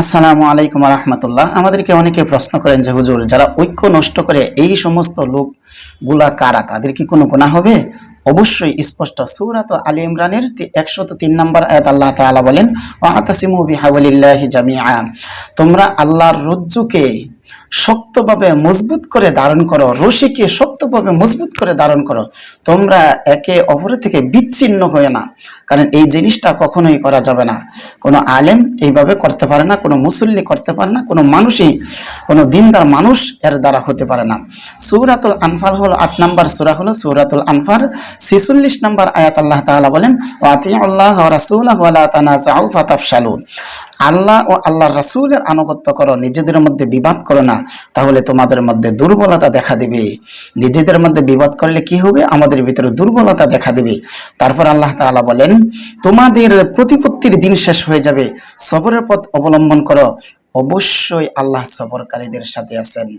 আসসালামু আলাইকুম রহমতুল্লাহ আমাদেরকে অনেকে প্রশ্ন করেন যে, হুজুর, যারা ঐক্য নষ্ট করে এই সমস্ত লোকগুলা কারা? তাদের কি কোনো গুণা হবে? অবশ্যই স্পষ্ট। সূরাত আলী ইমরানের একশত তিন নম্বর আয়াত আল্লাহ তাআলা বলেন তোমরা আল্লাহর রজ্জুকে শক্তভাবে মজবুত করে ধারণ করো, রশিকে শক্তভাবে মজবুত করে ধারণ করো। তোমরা একে অপরের থেকে বিচ্ছিন্ন হয়ে না। কারণ এই জিনিসটা কখনোই করা যাবে না। কোনো আলেম এইভাবে করতে পারে না, কোনো মুসল্লি করতে পারে না, কোনো মানুষই, কোনো দিনদার মানুষ এর দ্বারা হতে পারে না। সূরাতুল আনফাল হলো আট নম্বর সূরা হলো সূরাতুল আনফাল। ছেচল্লিশ নম্বর আয়াত আল্লাহ তাআলা বলেন ফাতাফশালু আল্লাহ ও আল্লাহ রাসূলের আনুগত্য করো, নিজেদের মধ্যে বিবাদ করো না, তাহলে তোমাদের মধ্যে দুর্বলতা দেখা দিবে। নিজেদের মধ্যে বিবাদ করলে কি হবে? আমাদের ভিতরে দুর্বলতা দেখা দিবে। তারপর আল্লাহ তাআলা বলেন তোমাদের প্রতিপত্তির দিন শেষ হয়ে যাবে। সবরের পথ অবলম্বন করো। অবশ্যই আল্লাহ সবরকারীদের সাথে আছেন।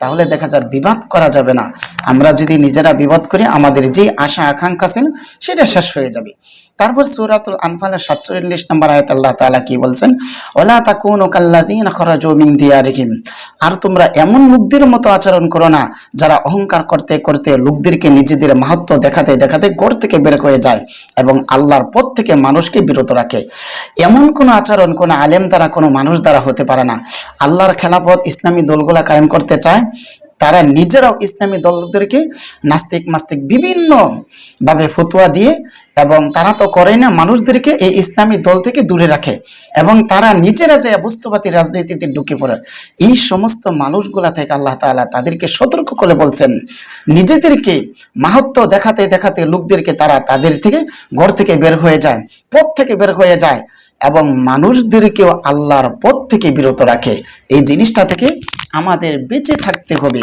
তাহলে দেখা যায় বিবাদ করা যাবে না। আমরা যদি নিজেরা বিবাদ করি, আমাদের যে আশা, আকাঙ্ক্ষা ছিল, সেটা শেষ হয়ে যাবে। তারপর সূরাতুল আনফালের 47 নম্বর আয়াত আল্লাহ তাআলা কি বলছেন? ওয়ালা তাকুনু কাল্লাযীনা খারাজু মিন দিয়ারিহিম। আর তোমরা এমন লোকদের মতো আচরণ করো না, যারা অহংকার করতে করতে লোকদেরকে নিজেদের মাহাত্ম দেখাতে দেখাতে ঘর থেকে বের হয়ে যায় এবং আল্লাহর পথ থেকে মানুষকে বিরত রাখে। এমন কোন আচরণ কোন আলেম দ্বারা, কোনো মানুষ দ্বারা হতে পারে না। আল্লাহর খেলাফত ইসলামী দলগুলা কায়েম করতে চায়, তারা নিজেরাও ইসলামী দলদেরকে নাস্তিক মাস্তিক বিভিন্ন ভাবে ফতুয়া দিয়ে, এবং তারা তো করে না, মানুষদেরকে এই ইসলামী দল থেকে দূরে রাখে। এবং তারা নিজেরা যে বস্তুবাদী রাজনীতিতে ঢুকে পড়ে। এই সমস্ত মানুষগুলা থেকে আল্লাহ তাআলা তাদেরকে সতর্ক করে বলছেন, নিজেদেরকে মাহাত্ম দেখাতে দেখাতে লোকদেরকে তারা তাদের থেকে ঘর থেকে বের হয়ে যায়, পথ থেকে বের হয়ে যায় এবং মানুষদেরকেও আল্লাহর পথ থেকে বিরত রাখে। এই জিনিসটা থেকে আমাদের বেঁচে থাকতে হবে।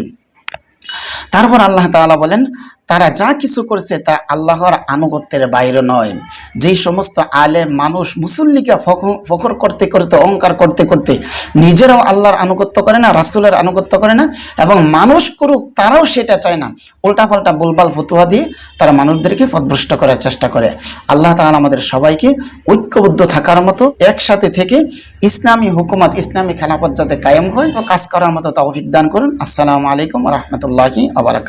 তারপর আল্লাহ তাআলা বলেন তারা যা কিছু করছে তা আল্লাহর আনুগত্যের বাইরে নয়। যেই সমস্ত আলে মানুষ মুসল্লিকে ফখ- ফখর করতে করতে, অহংকার করতে করতে নিজেরাও আল্লাহর আনুগত্য করে না, রাসূলের আনুগত্য করে না এবং মানুষ করুক, তারাও সেটা চায় না। উল্টাপাল্টা বুলবাল ফতুয়া দিয়ে তারা মানুষদেরকে পথভ্রষ্ট করার চেষ্টা করে। আল্লাহ তাআলা আমাদের সবাইকে ঐক্যবদ্ধ থাকার মতো, একসাথে থেকে ইসলামী হুকুমত, ইসলামী খেলাফত যাতে কায়েম হয় ও কাজ করার মতো তৌফিক দান করুন। আসসালামু আলাইকুম রহমতুল্লাহি আবার